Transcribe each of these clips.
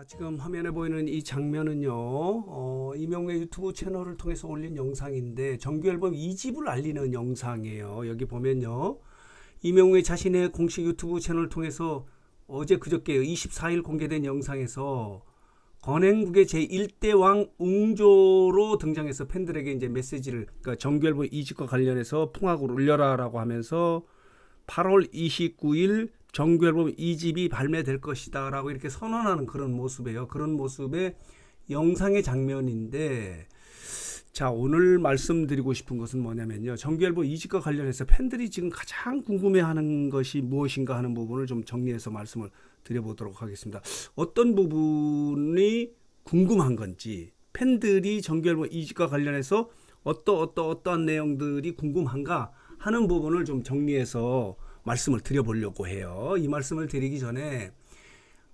자, 지금 화면에 보이는 이 장면은요, 어, 이명의 유튜브 채널을 통해서 올린 영상인데, 정규 앨범 2집을 알리는 영상이에요. 여기 보면요, 이명의 자신의 공식 유튜브 채널을 통해서 어제 그저께 24일 공개된 영상에서 건행국의 제1대 왕 웅조로 등장해서 팬들에게 이제 메시지를, 그러니까 정규 앨범 2집과 관련해서 풍악을 울려라 라고 하면서 8월 29일 정규 앨범 2집이 발매될 것이다라고 이렇게 선언하는 그런 모습이에요. 그런 모습의 영상의 장면인데 자, 오늘 말씀드리고 싶은 것은 뭐냐면요. 정규 앨범 2집과 관련해서 팬들이 지금 가장 궁금해 하는 것이 무엇인가 하는 부분을 좀 정리해서 말씀을 드려보도록 하겠습니다. 어떤 부분이 궁금한 건지 팬들이 정규 앨범 2집과 관련해서 어떠 어떠 어떠한 내용들이 궁금한가 하는 부분을 좀 정리해서 말씀을 드려보려고 해요. 이 말씀을 드리기 전에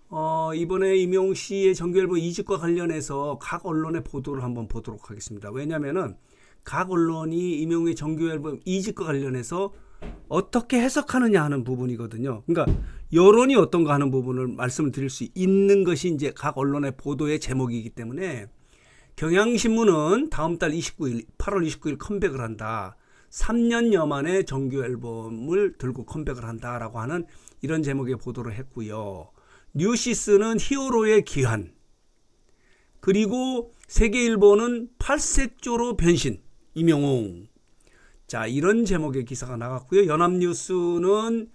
어, 이번에 임용 씨의 정규일보 이직과 관련해서 각 언론의 보도를 한번 보도록 하겠습니다. 왜냐하면은 각 언론이 임용의 정규일보 이직과 관련해서 어떻게 해석하느냐 하는 부분이거든요. 그러니까 여론이 어떤가 하는 부분을 말씀을 드릴 수 있는 것이 이제 각 언론의 보도의 제목이기 때문에 경향신문은 다음 달 29일, 8월 29일 컴백을 한다. 3년여 만에 정규 앨범을 들고 컴백을 한다라고 하는 이런 제목의 보도를 했고요. 뉴시스는 히어로의 귀환. 그리고 세계일보는 팔색조로 변신. 임영웅. 자, 이런 제목의 기사가 나갔고요. 연합뉴스는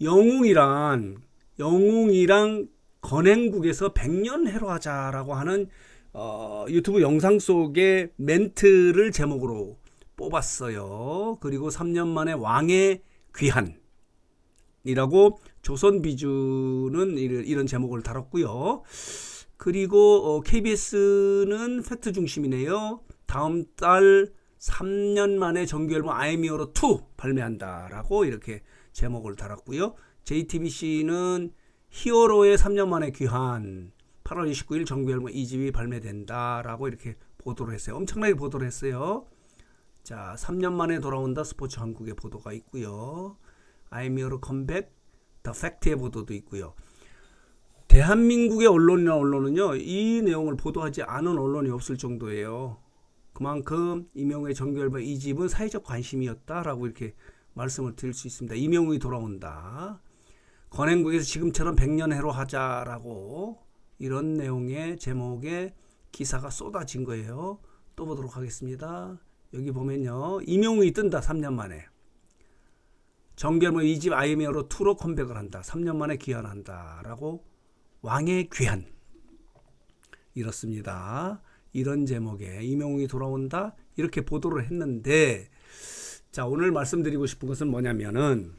영웅이란 영웅이랑 건행국에서 100년 해로 하자라고 하는 어, 유튜브 영상 속의 멘트를 제목으로 뽑았어요. 그리고 3년 만에 왕의 귀한이라고 조선 비주는 이런 제목을 다뤘고요. 그리고 KBS는 팩트 중심이네요. 다음 달 3년 만에 정규 앨범 아이미어로 2 발매한다라고 이렇게 제목을 달았고요. JTBC는 히어로의 3년 만에 귀한 8월 29일 정규 앨범 2집이 발매된다라고 이렇게 보도를 했어요. 엄청나게 보도를 했어요. 자, 3년 만에 돌아온다 스포츠 한국의 보도가 있고요. 아이미어로 컴백, 더 팩트의 보도도 있고요. 대한민국의 언론이나 언론은요, 이 내용을 보도하지 않은 언론이 없을 정도예요. 그만큼 이명우의 정규앨범 이 집은 사회적 관심이었다라고 이렇게 말씀을 드릴 수 있습니다. 이명우이 돌아온다. 건행국에서 지금처럼 100년 해로 하자라고 이런 내용의 제목의 기사가 쏟아진 거예요. 또 보도록 하겠습니다. 여기 보면요. 이명웅이 뜬다. 3년 만에. 정결모 이집 아이미어로 투로 컴백을 한다. 3년 만에 귀환한다. 라고 왕의 귀환. 이렇습니다. 이런 제목에 이명웅이 돌아온다. 이렇게 보도를 했는데 자, 오늘 말씀드리고 싶은 것은 뭐냐면은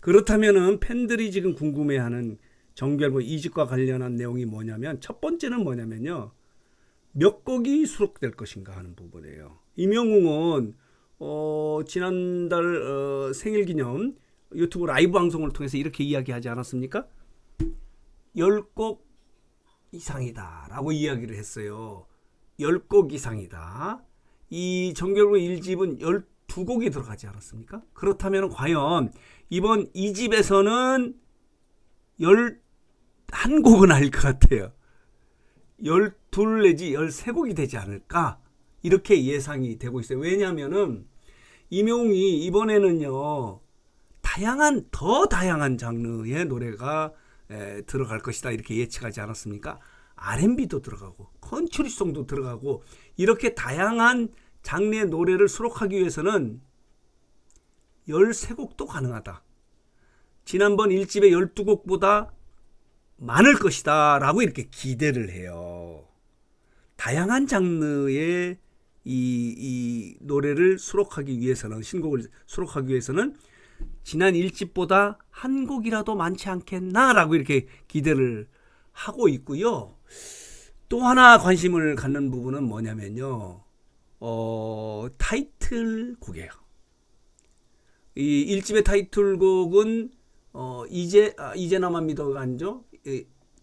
그렇다면은 팬들이 지금 궁금해하는 정결모 이집과 관련한 내용이 뭐냐면 첫 번째는 뭐냐면요. 몇 곡이 수록될 것인가 하는 부분이에요. 이명웅은 어, 지난달 어, 생일 기념 유튜브 라이브 방송을 통해서 이렇게 이야기하지 않았습니까? 10곡 이상이다 라고 이야기를 했어요. 10곡 이상이다. 이 정결구 1집은 12곡이 들어가지 않았습니까? 그렇다면 과연 이번 2집에서는 11곡은 아닐 것 같아요. 12 내지 13곡이 되지 않을까? 이렇게 예상이 되고 있어요. 왜냐하면은 이명웅이 이번에는요 다양한 더 다양한 장르의 노래가 에, 들어갈 것이다 이렇게 예측하지 않았습니까? R&B도 들어가고 컨츄리송도 들어가고 이렇게 다양한 장르의 노래를 수록하기 위해서는 13곡도 가능하다. 지난번 1집의 12곡보다 많을 것이다 라고 이렇게 기대를 해요. 다양한 장르의 이, 이 노래를 수록하기 위해서는 신곡을 수록하기 위해서는 지난 1집보다 한 곡이라도 많지 않겠나라고 이렇게 기대를 하고 있고요. 또 하나 관심을 갖는 부분은 뭐냐면요. 어, 타이틀곡이에요. 이 1집의 타이틀곡은 어, 이제 아, 이제 나만 믿어가 아니죠.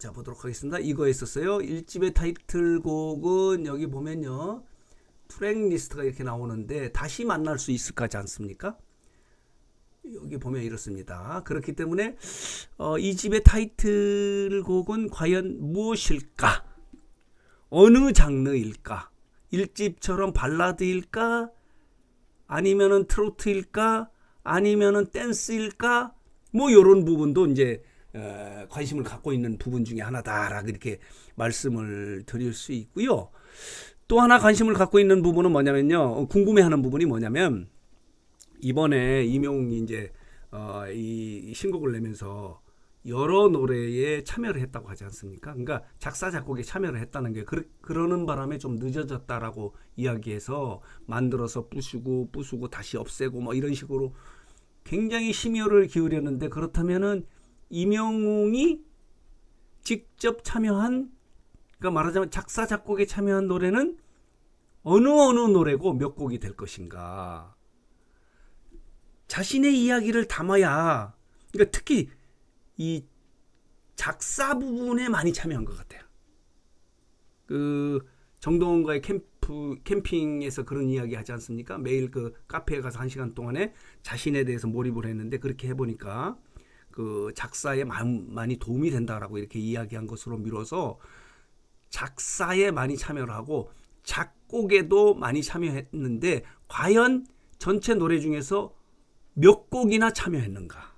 예, 자 보도록 하겠습니다. 이거 했었어요. 1집의 타이틀곡은 여기 보면요. 트랙 리스트가 이렇게 나오는데 다시 만날 수 있을까지 않습니까? 여기 보면 이렇습니다. 그렇기 때문에 어, 이 집의 타이틀곡은 과연 무엇일까? 어느 장르일까? 일집처럼 발라드일까? 아니면은 트로트일까? 아니면은 댄스일까? 뭐 이런 부분도 이제 어, 관심을 갖고 있는 부분 중에 하나다라고 이렇게 말씀을 드릴 수 있고요. 또 하나 관심을 갖고 있는 부분은 뭐냐면요. 어, 궁금해하는 부분이 뭐냐면 이번에 이명웅이 이제 어, 이 신곡을 내면서 여러 노래에 참여를 했다고 하지 않습니까? 그러니까 작사 작곡에 참여를 했다는 게 그러, 그러는 바람에 좀 늦어졌다라고 이야기해서 만들어서 부수고 부수고 다시 없애고 뭐 이런 식으로 굉장히 심혈을 기울였는데 그렇다면은 이명웅이 직접 참여한 그러니까 말하자면 작사 작곡에 참여한 노래는 어느 어느 노래고 몇 곡이 될 것인가? 자신의 이야기를 담아야 그러니까 특히 이 작사 부분에 많이 참여한 것 같아요. 그 정동원과의 캠프 캠핑에서 그런 이야기 하지 않습니까? 매일 그 카페에 가서 한 시간 동안에 자신에 대해서 몰입을 했는데 그렇게 해보니까 그 작사에 많이 도움이 된다라고 이렇게 이야기한 것으로 미뤄서 작사에 많이 참여를 하고 작곡에도 많이 참여했는데 과연 전체 노래 중에서 몇 곡이나 참여했는가?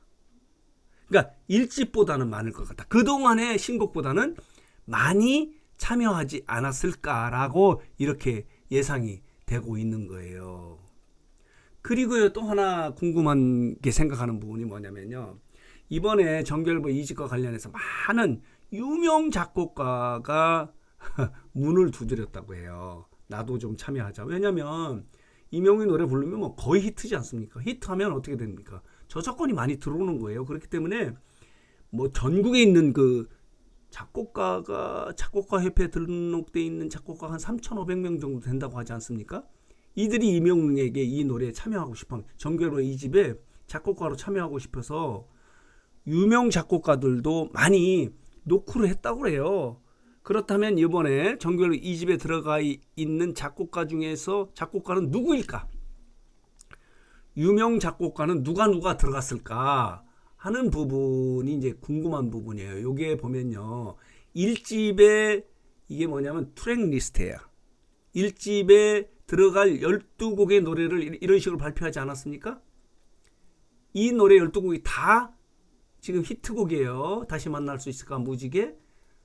그러니까 일집보다는 많을 것 같다. 그동안의 신곡보다는 많이 참여하지 않았을까라고 이렇게 예상이 되고 있는 거예요. 그리고요 또 하나 궁금한 게 생각하는 부분이 뭐냐면요. 이번에 정결보 이직과 관련해서 많은 유명 작곡가가 문을 두드렸다고 해요. 나도 좀 참여하자. 왜냐면 이명희 노래 부르면 뭐 거의 히트지 않습니까? 히트하면 어떻게 됩니까? 저작권이 많이 들어오는 거예요. 그렇기 때문에 뭐 전국에 있는 그 작곡가가 작곡가 협회에 등록돼 있는 작곡가 한 3,500명 정도 된다고 하지 않습니까? 이들이 이명웅에게 이 노래에 참여하고 싶어 정규로 이 집에 작곡가로 참여하고 싶어서 유명 작곡가들도 많이 노크를 했다고 그래요. 그렇다면 이번에 정규로 이 집에 들어가 있는 작곡가 중에서 작곡가는 누구일까? 유명 작곡가는 누가 누가 들어갔을까 하는 부분이 이제 궁금한 부분이에요. 요게 보면요. 1집에 이게 뭐냐면 트랙 리스트예요. 1집에 들어갈 12곡의 노래를 이런 식으로 발표하지 않았습니까? 이 노래 12곡이 다 지금 히트곡이에요. 다시 만날 수 있을까 무지개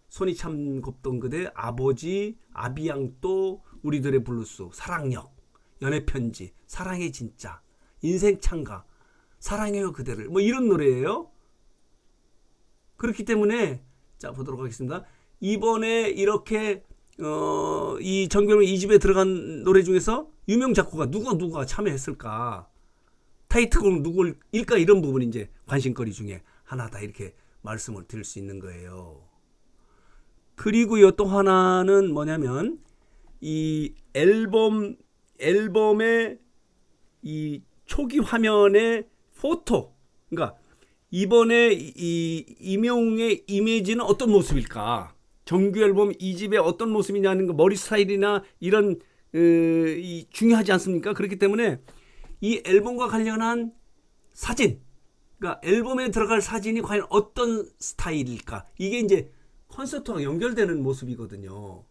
손이 참 곱던 그대 아버지 아비양또 우리들의 블루스 사랑역 연애 편지 사랑의 진짜 인생 창가 사랑해요 그대를 뭐 이런 노래예요. 그렇기 때문에 자 보도록 하겠습니다. 이번에 이렇게 어, 이 정규명 이 집에 들어간 노래 중에서 유명 작곡가 누가 누가 참여했을까? 타이틀곡은 누구일까 이런 부분이 이제 관심거리 중에 하나다 이렇게 말씀을 드릴 수 있는 거예요. 그리고요 또 하나는 뭐냐면 이 앨범 앨범의 이 초기 화면의 포토 그러니까 이번에 이 이명웅의 이미지는 어떤 모습일까? 정규 앨범 이집에 어떤 모습이냐는 거 머리 스타일이나 이런 어, 이 중요하지 않습니까? 그렇기 때문에 이 앨범과 관련한 사진, 그러니까 앨범에 들어갈 사진이 과연 어떤 스타일일까? 이게 이제 콘서트와 연결되는 모습이거든요.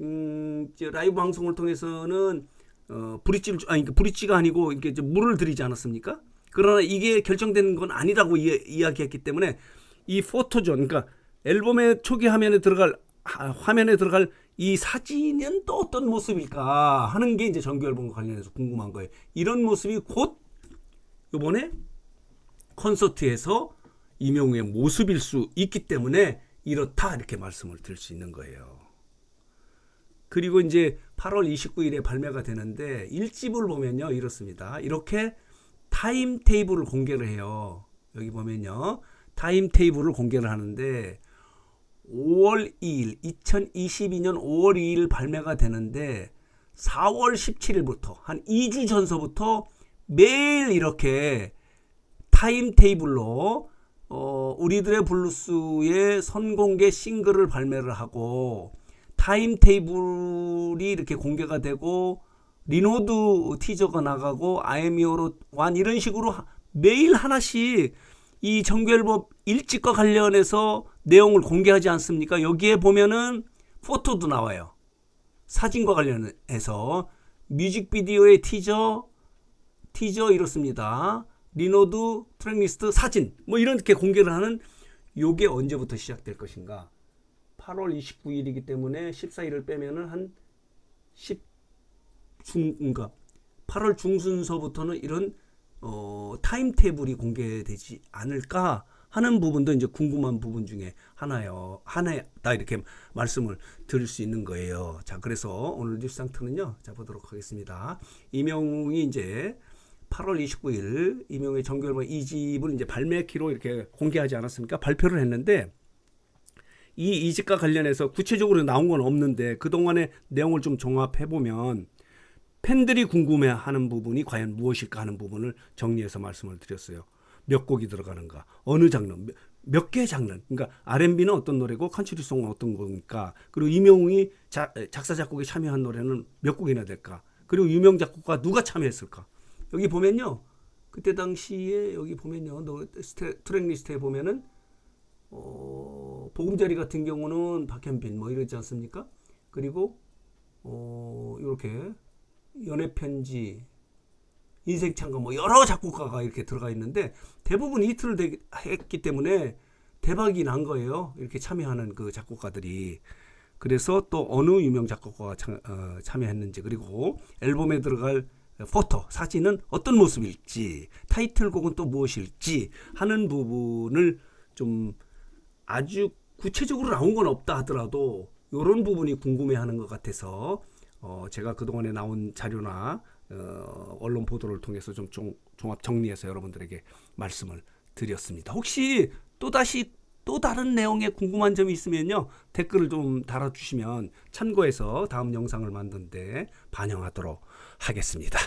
음, 라이브 방송을 통해서는 어, 브릿지를 아니 그 브릿지가 아니고 이렇게 물을 들이지 않았습니까? 그러나 이게 결정되는 건 아니라고 이, 야기했기 때문에 이 포토존 그러니까 앨범의 초기 화면에 들어갈 화면에 들어갈 이 사진은 또 어떤 모습일까 하는 게 이제 정규 앨범과 관련해서 궁금한 거예요. 이런 모습이 곧 이번에 콘서트에서 이명우의 모습일 수 있기 때문에 이렇다 이렇게 말씀을 드릴 수 있는 거예요. 그리고 이제 8월 29일에 발매가 되는데 1집을 보면요 이렇습니다. 이렇게 타임 테이블을 공개를 해요. 여기 보면요 타임 테이블을 공개를 하는데 5월 2일 2022년 5월 2일 발매가 되는데 4월 17일부터 한 2주 전서부터 매일 이렇게 타임 테이블로 어, 우리들의 블루스의 선공개 싱글을 발매를 하고 타임 테이블이 이렇게 공개가 되고 리노드 티저가 나가고 아이미오로 완 이런 식으로 매일 하나씩 이 정규앨범 일집과 관련해서 내용을 공개하지 않습니까? 여기에 보면은 포토도 나와요. 사진과 관련해서 뮤직비디오의 티저, 티저 이렇습니다. 리노드, 트랙리스트, 사진 뭐 이렇게 공개를 하는 요게 언제부터 시작될 것인가? 8월 29일이기 때문에 14일을 빼면은 한 10 중, 그러니까 8월 중순서부터는 이런 어, 타임 테이블이 공개되지 않을까 하는 부분도 이제 궁금한 부분 중에 하나요. 하나다 이렇게 말씀을 드릴 수 있는 거예요. 자, 그래서 오늘 뉴스 상트는요. 자, 보도록 하겠습니다. 이명웅이 이제 8월 29일 이명의 정규 앨범 2집을 이제 발매키로 이렇게 공개하지 않았습니까? 발표를 했는데 이 이집과 관련해서 구체적으로 나온 건 없는데 그동안의 내용을 좀 종합해 보면 팬들이 궁금해하는 부분이 과연 무엇일까 하는 부분을 정리해서 말씀을 드렸어요. 몇 곡이 들어가는가, 어느 장르, 몇 개 장르. 그러니까 R&B는 어떤 노래고 컨트리송은 어떤 곡입니까? 그리고 이명웅이 자, 작사 작곡에 참여한 노래는 몇 곡이나 될까? 그리고 유명 작곡가 누가 참여했을까? 여기 보면요. 그때 당시에 여기 보면요. 트랙 리스트에 보면은 어, 보금자리 같은 경우는 박현빈 뭐 이러지 않습니까? 그리고 어, 이렇게 연애 편지, 인생 창가 뭐 여러 작곡가가 이렇게 들어가 있는데 대부분 이틀을 되, 했기 때문에 대박이 난 거예요. 이렇게 참여하는 그 작곡가들이. 그래서 또 어느 유명 작곡가가 참, 어, 참여했는지 그리고 앨범에 들어갈 포토, 사진은 어떤 모습일지, 타이틀곡은 또 무엇일지 하는 부분을 좀 아주 구체적으로 나온 건 없다 하더라도 이런 부분이 궁금해하는 것 같아서 어, 제가 그동안에 나온 자료나 어, 언론 보도를 통해서 좀 종, 종합 정리해서 여러분들에게 말씀을 드렸습니다. 혹시 또 다시 또 다른 내용에 궁금한 점이 있으면요 댓글을 좀 달아주시면 참고해서 다음 영상을 만드는데 반영하도록 하겠습니다.